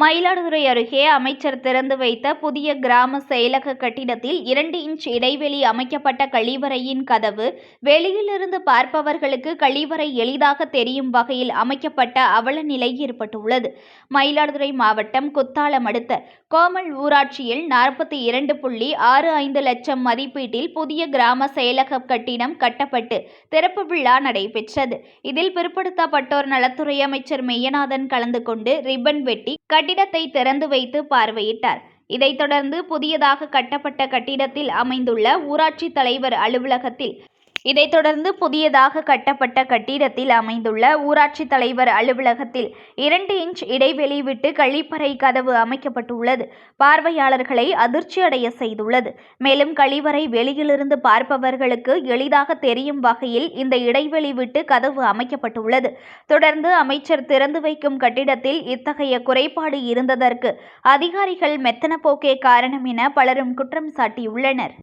மயிலாடுதுறை அருகே அமைச்சர் திறந்து வைத்த புதிய கிராம செயலக கட்டிடத்தில் இரண்டு இன்ச் இடைவெளி அமைக்கப்பட்ட கழிவறையின் கதவு வெளியிலிருந்து பார்ப்பவர்களுக்கு கழிவறை எளிதாக தெரியும் வகையில் அமைக்கப்பட்ட அவல நிலை ஏற்பட்டுள்ளது. மயிலாடுதுறை மாவட்டம் குத்தாலம் அடுத்த கோமல் ஊராட்சியில் நாற்பத்தி இரண்டு புள்ளி ஆறு ஐந்து லட்சம் மதிப்பீட்டில் புதிய கிராம செயலக கட்டிடம் கட்டப்பட்டு திறப்பு விழா நடைபெற்றது. இதில் பிற்படுத்தப்பட்டோர் நலத்துறை அமைச்சர் மெய்யநாதன் கலந்து கொண்டு ரிப்பன் வெட்டி கட்டிடத்தை திறந்து வைத்து பார்வையிட்டார். இதைத் தொடர்ந்து புதியதாக கட்டப்பட்ட கட்டிடத்தில் அமைந்துள்ள ஊராட்சி தலைவர் அலுவலகத்தில் இதைத் தொடர்ந்து புதியதாக கட்டப்பட்ட கட்டிடத்தில் அமைந்துள்ள ஊராட்சி தலைவர் அலுவலகத்தில் இரண்டு இன்ச் இடைவெளி விட்டு கழிப்பறை கதவு அமைக்கப்பட்டுள்ளது. பார்வையாளர்களை அதிர்ச்சியடைய செய்துள்ளது. மேலும் கழிவறை வெளியிலிருந்து பார்ப்பவர்களுக்கு எளிதாக தெரியும் வகையில் இந்த இடைவெளி விட்டு கதவு அமைக்கப்பட்டுள்ளது. தொடர்ந்து அமைச்சர் திறந்து வைக்கும் கட்டிடத்தில் இத்தகைய குறைபாடு இருந்ததற்கு அதிகாரிகள் மெத்தன போக்கே காரணம் என பலரும் குற்றம் சாட்டியுள்ளனர்.